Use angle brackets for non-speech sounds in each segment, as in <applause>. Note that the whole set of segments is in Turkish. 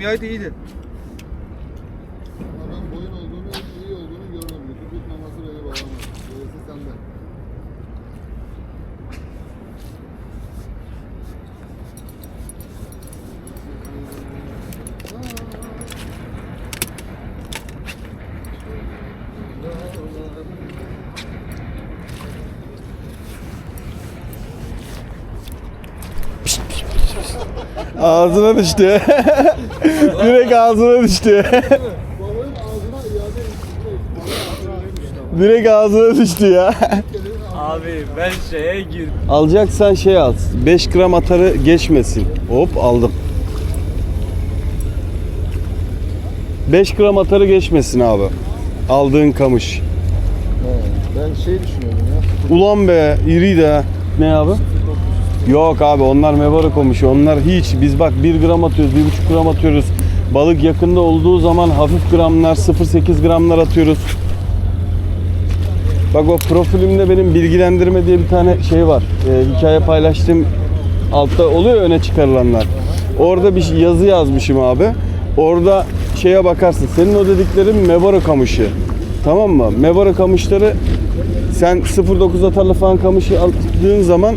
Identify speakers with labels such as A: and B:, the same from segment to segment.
A: nihayet iyiydi.
B: Ağzına düştü. <laughs> Direkt ağzına düştü.
C: Balığın ağzına iade
B: Direkt ağzına düştü ya.
D: Abi ben şeye girdim.
B: Alacaksan şey al. 5 gram atarı geçmesin. Hop aldım. 5 gram atarı geçmesin abi. Aldığın kamış.
C: Ben şey düşünüyorum ya.
B: Ulan be iri de. Ne abi? Yok abi onlar mevara komuşu. Onlar hiç. Biz bak 1 gram atıyoruz, 1,5 gram atıyoruz. Balık yakında olduğu zaman hafif gramlar, 0.8 gramlar atıyoruz. Bak o profilimde benim bilgilendirme diye bir tane şey var. Ee, hikaye paylaştım. Altta oluyor öne çıkarılanlar. Orada bir yazı yazmışım abi. Orada şeye bakarsın. Senin o dediklerin mevara kamışı. Tamam mı? Mevara kamışları sen 0.9 atarlı falan kamışı aldığın zaman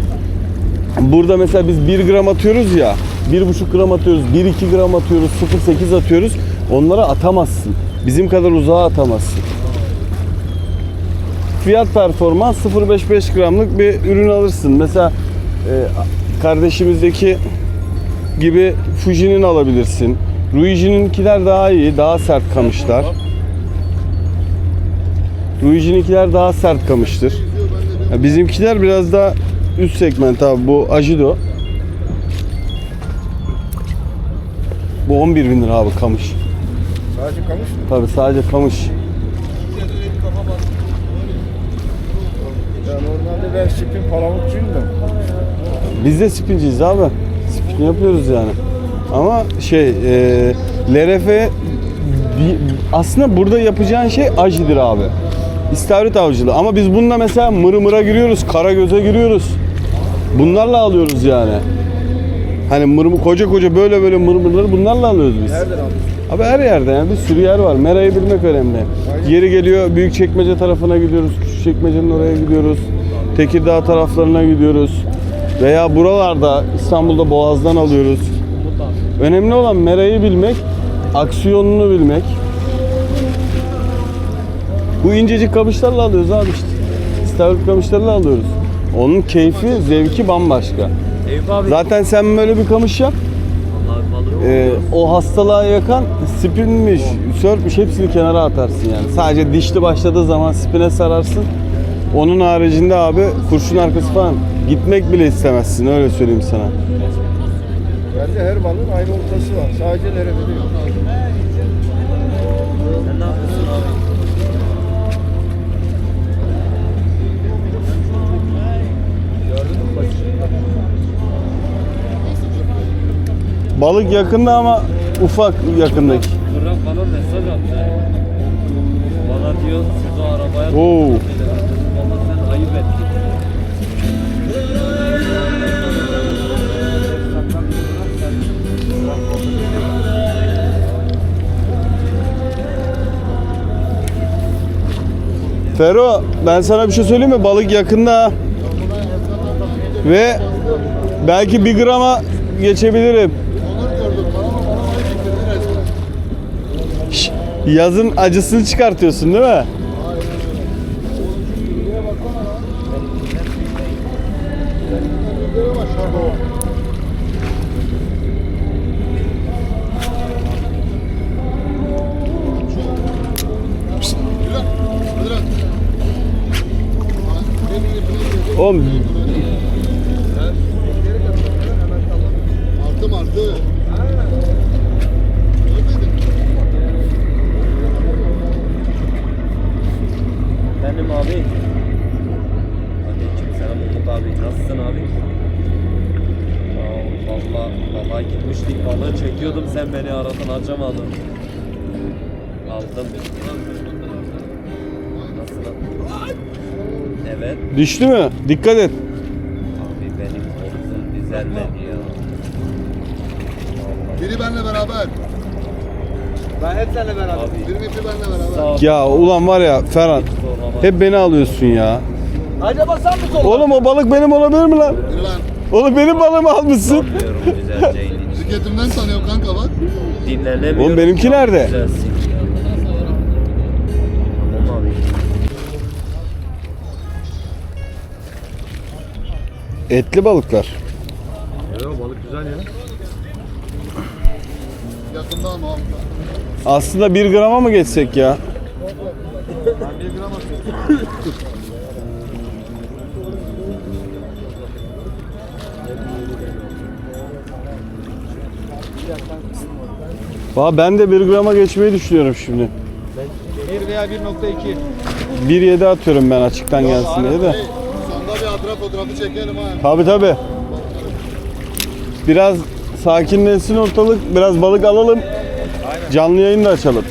B: burada mesela biz 1 gram atıyoruz ya 1.5 gram atıyoruz, 1-2 gram atıyoruz, 0.8 atıyoruz. Onlara atamazsın. Bizim kadar uzağa atamazsın. Fiyat performans 0.5-5 gramlık bir ürün alırsın. Mesela e, kardeşimizdeki gibi Fuji'nin alabilirsin. Ruiji'ninkiler daha iyi, daha sert kamışlar. Ruiji'ninkiler daha sert kamıştır. Bizimkiler biraz daha üst segment abi. Bu Ajido. Bu 11 bin lira abi kamış.
C: Sadece kamış mı?
B: Tabi sadece kamış.
C: Ya normalde ben şipin palamutçuyum da.
B: Biz de spinciyiz abi. Spin yapıyoruz yani. Ama şey, e, LRF aslında burada yapacağın şey ajidir abi. İstavrit avcılığı. Ama biz bununla mesela mırı mıra giriyoruz, kara göze giriyoruz. Bunlarla alıyoruz yani. Hani mırmı koca koca böyle böyle mırmırları bunlarla alıyoruz biz.
C: Nereden aldın?
B: Abi her yerde yani bir sürü yer var. Merayı bilmek önemli. Yeri geliyor büyük çekmece tarafına gidiyoruz. Küçük çekmecenin oraya gidiyoruz. Tekirdağ taraflarına gidiyoruz. Veya buralarda İstanbul'da Boğaz'dan alıyoruz. Önemli olan merayı bilmek, aksiyonunu bilmek. Bu incecik kamışlarla alıyoruz abi işte. İstavrit kamışlarla alıyoruz. Onun keyfi, zevki bambaşka.
D: Eyüp abi.
B: Zaten sen böyle bir kamış yap. Ee, o hastalığa yakan spinmiş, sörfmüş hepsini kenara atarsın yani. Sadece dişli başladığı zaman spine sararsın. Onun haricinde abi kurşun arkası falan gitmek bile istemezsin öyle söyleyeyim sana.
C: Bende her balığın ayrı oltası var. Sadece nerede yok.
B: Balık yakında ama ufak yakındaki.
D: Burak bana mesaj attı. Bana diyor siz o arabaya
B: Oo.
D: Baba sen ayıp ettin.
B: Fero ben sana bir şey söyleyeyim mi? Balık yakında. Ve belki bir grama geçebilirim.
C: Onur gördüm. Bana bana bana çektirdi resmen.
B: Şş, Yazın acısını çıkartıyorsun değil mi?
C: Buraya baksana lan. Gözlere bak şurada. Pişt, yürü lan, hadi lan. Benim elimle bir-
B: Oğlum
C: Martı martı. Görmedin mi?
D: Benim abi. Aleyküm selam Umut abi. Nasılsın abi? Ya valla valla gitmiştik balığı çekiyordum sen aradın açamadın. Aldım. Nasıl? Evet.
B: düştü mü? Dikkat et.
D: Abi benim omzum düzelmedi ya.
C: Biri benimle beraber.
A: Ben hep seninle beraber.
D: Abi
C: ipi benle beraber.
D: sağ ol.
B: Ya ulan var ya Ferhan hep beni alıyorsun ya.
A: Acaba sen mi sola?
B: Oğlum o balık benim olabilir mi lan? Oğlum benim balığımı almışsın.
D: Sanmıyorum düzeleceğini.
C: Tüketimden sanıyor kanka bak.
D: Dinlenemiyorum.
B: Oğlum benimki nerede?
D: Düzelsin. Tamam abi.
B: Etli balıklar.
A: Yok balık güzel ya.
C: Yakında ama abi.
B: Aslında 1 grama mı geçsek ya?
C: Ben bir gram atıyorum. <laughs>
B: Valla ben de 1 grama geçmeyi düşünüyorum şimdi.
A: 1 veya 1.2.
B: 1.7 atıyorum ben açıktan gelsin diye de.
C: Sonda bir hatıra fotoğrafı çekelim ha.
B: Tabi tabi. Biraz sakinleşsin ortalık. Biraz balık alalım. Canlı yayın da açalım.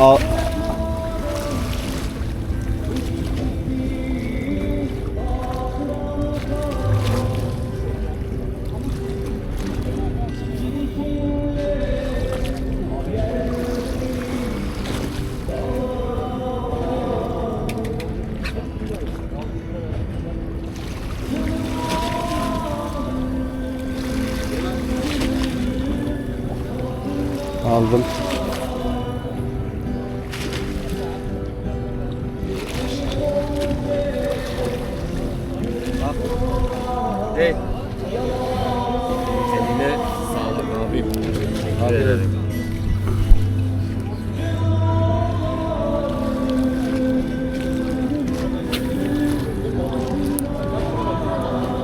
B: Al. Aldım.
A: Hey.
D: Eline sağlık abim. Teşekkür ederim.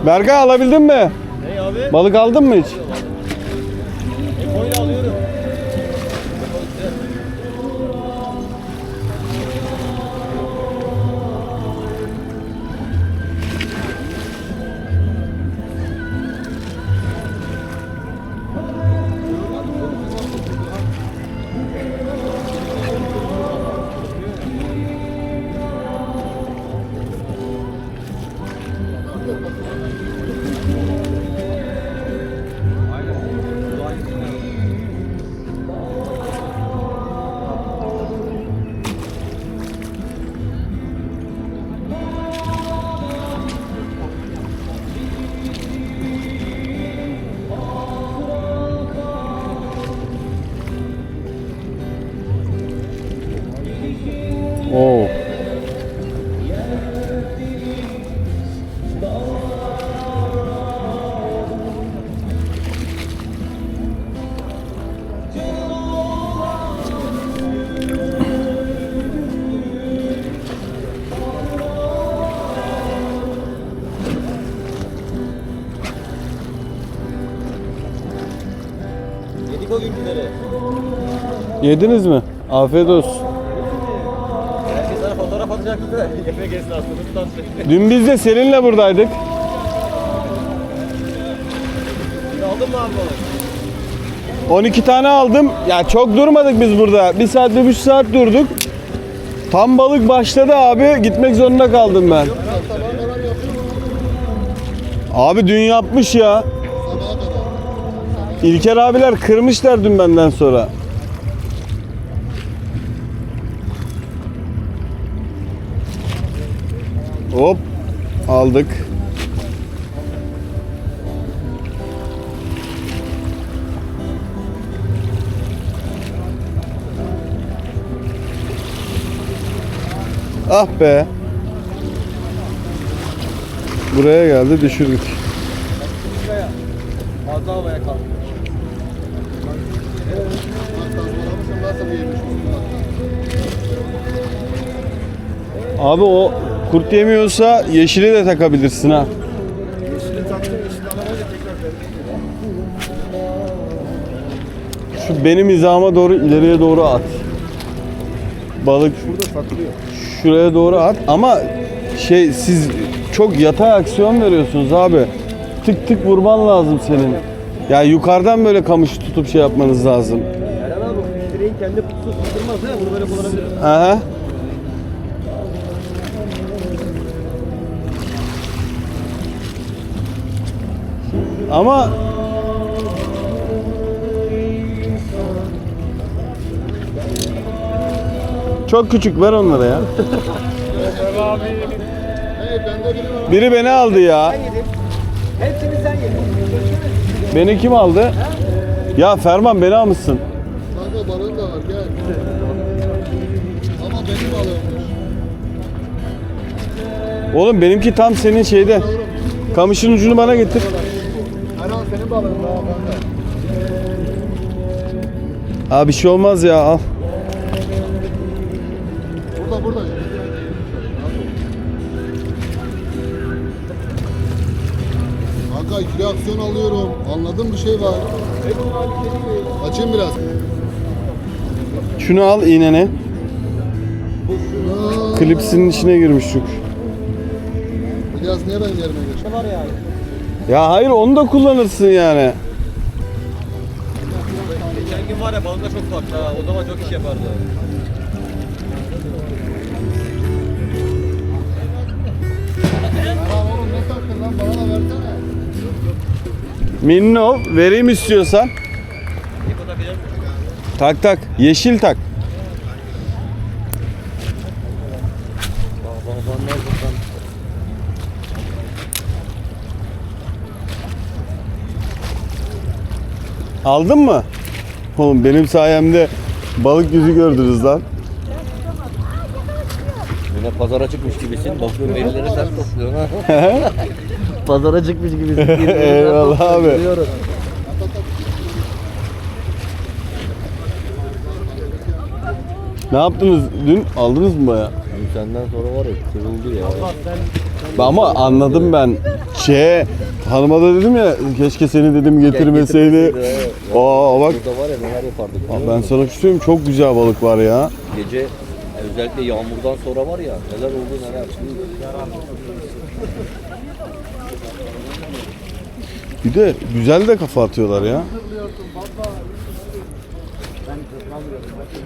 B: Berkay alabildin mi?
A: Hey abi.
B: Balık aldın mı hiç?
A: Yedik o günküleri.
B: Yediniz mi? Afiyet olsun.
A: Herkes sana fotoğraf atacaktı da <laughs> yemek esnasında tutan
B: Dün biz de Selin'le buradaydık.
A: Aldın mı abi balık?
B: 12 tane aldım. Ya çok durmadık biz burada. Bir saat, bir buçuk saat durduk. Tam balık başladı abi. Gitmek zorunda kaldım ben. Abi dün yapmış ya. İlker abiler kırmışlar dün benden sonra. Hop aldık. Ah be. Buraya geldi düşürdük.
A: Fazla havaya kaldı.
B: Abi o kurt yemiyorsa yeşili de takabilirsin ha. Şu benim hizama doğru ileriye doğru at. Balık şuraya doğru at ama şey siz çok yatay aksiyon veriyorsunuz abi. Tık tık vurman lazım senin. Ya yukarıdan böyle kamışı tutup şey yapmanız lazım.
A: Eren abi direğin kendi kutusu tutturmaz ha. Bunu böyle kullanabiliriz.
B: Aha. Ama Çok küçük ver onlara ya.
C: Biri
B: beni aldı ya.
A: Hepsini sen yedin.
B: Beni kim aldı? Ya Ferman beni almışsın.
C: Kanka balığın da var gel. Ama benim balığımmış.
B: Oğlum benimki tam senin şeyde. Kamışın ucunu bana getir.
C: Erhan senin balığın daha kanka.
B: Abi bir şey olmaz ya al.
C: Burada burada. Kanka ikili aksiyon alıyorum. Anladın bir şey var. Açayım biraz.
B: Şunu al iğneni.
C: Aa,
B: Klipsinin içine girmiş çünkü.
C: İlyas niye benim yerime geçti?
A: Var ya.
B: Ya hayır onu da kullanırsın yani.
A: Geçen gün var ya balonda çok farklı ha. O zaman çok iş yapardı.
B: Minno vereyim istiyorsan. Tak tak. Yeşil tak. Aldın mı? Oğlum benim sayemde balık yüzü gördünüz lan.
E: Yine pazara çıkmış gibisin. Bakıyorum verileri sen topluyorsun ha. <laughs> pazara çıkmış gibisin. <laughs> Sen
B: Eyvallah abi.
E: görüyorum.
B: Ne yaptınız dün? Aldınız mı baya?
E: Senden sonra var ya kırıldı ya.
B: Ama anladım ben. Şey, hanıma da dedim ya keşke seni dedim getirmeseydi. Aa bak
E: Burada var ya neler yapardık. Biliyor
B: ben
E: musun?
B: sana bir şey çok güzel balık var ya.
E: Gece özellikle yağmurdan sonra var ya neler oldu neler.
B: Bir de güzel de kafa atıyorlar ya.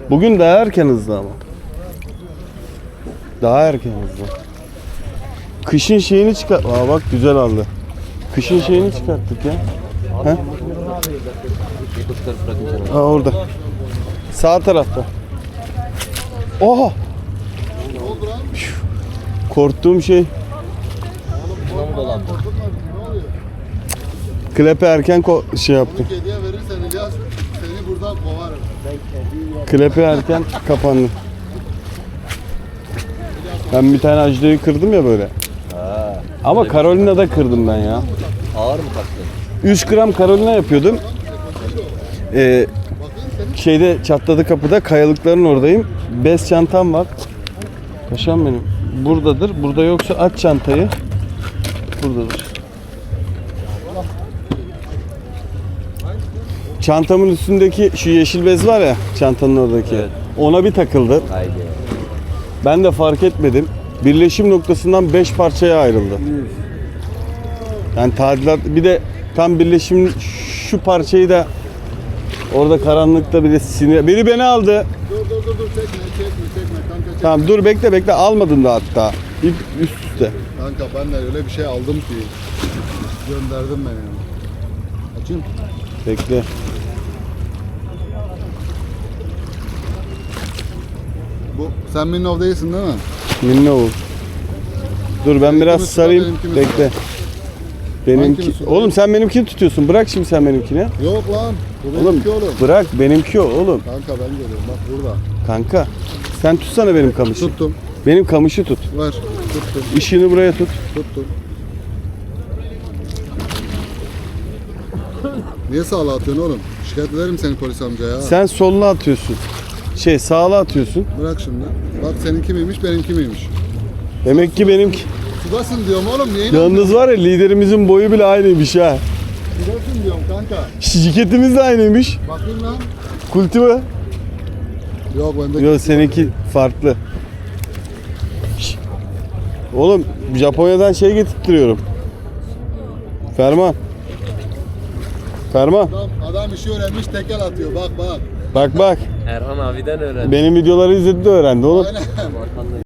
B: Bugün daha erken hızlı ama. Daha erken hızlı. Kışın şeyini çıkar. Aa bak güzel aldı. Kışın şeyini çıkarttık ya. He? Aa orada. Sağ tarafta. Oha! Korktuğum şey klepe erken ko- şey yaptı.
C: Kediye verirsen İlyas seni buradan kovarım.
B: Klepe erken kapandı. Ben bir tane ajdayı kırdım ya böyle. Ama Carolina'da kırdım ben ya.
E: Ağır mı taktın?
B: 3 gram Carolina yapıyordum. Ee, şeyde çatladı kapıda kayalıkların oradayım. Bez çantam var. Paşam benim. Buradadır. Burada yoksa aç çantayı. Buradadır. Çantamın üstündeki şu yeşil bez var ya çantanın oradaki.
E: Evet.
B: Ona bir takıldı.
E: Haydi.
B: Ben de fark etmedim. Birleşim noktasından 5 parçaya ayrıldı. Yani tadilat bir de tam birleşim şu parçayı da orada karanlıkta bir de sinir. Biri beni aldı.
C: dur dur dur dur çekme çekme çekme kanka çekme.
B: Tamam dur bekle bekle almadın da hatta. İlk üst üste.
C: Kanka ben de öyle bir şey aldım ki gönderdim ben yani. Açayım.
B: Bekle.
C: Bu sen Minnov değilsin değil mi?
B: Minne ol. Dur ben biraz sarayım. Bekle. Benimki. Oğlum sen benimkini tutuyorsun. Bırak şimdi sen benimkini.
C: Yok lan. Bu
B: Oğlum
C: benimki oğlum.
B: bırak benimki o oğlum.
C: Kanka ben geliyorum bak burada.
B: Kanka sen tutsana benim kamışı.
C: Tuttum.
B: Benim kamışı tut.
C: Ver. Tuttum.
B: Işığını buraya tut.
C: Tuttum. Niye sağla atıyorsun oğlum? Şikayet ederim seni polis amca ya.
B: Sen soluna atıyorsun. Şey sağla atıyorsun.
C: Bırak şimdi. Bak seninki miymiş benimki miymiş?
B: Demek ki benimki.
C: Sudasın diyorum oğlum niye?
B: Yalnız var ya liderimizin boyu bile aynıymış ha.
C: Sudasın diyorum kanka.
B: Ceketimiz de aynıymış.
C: Bakayım lan.
B: Kulti mi?
C: Yok bende.
B: Yok seninki farklı. Şş. Oğlum Japonya'dan şey getirtiyorum. Ferman. Ferman.
C: Adam, adam işi öğrenmiş tekel atıyor bak bak.
B: Bak bak.
D: Erhan abiden öğrendim.
B: Benim videoları izledi de öğrendi oğlum.
C: Aynen.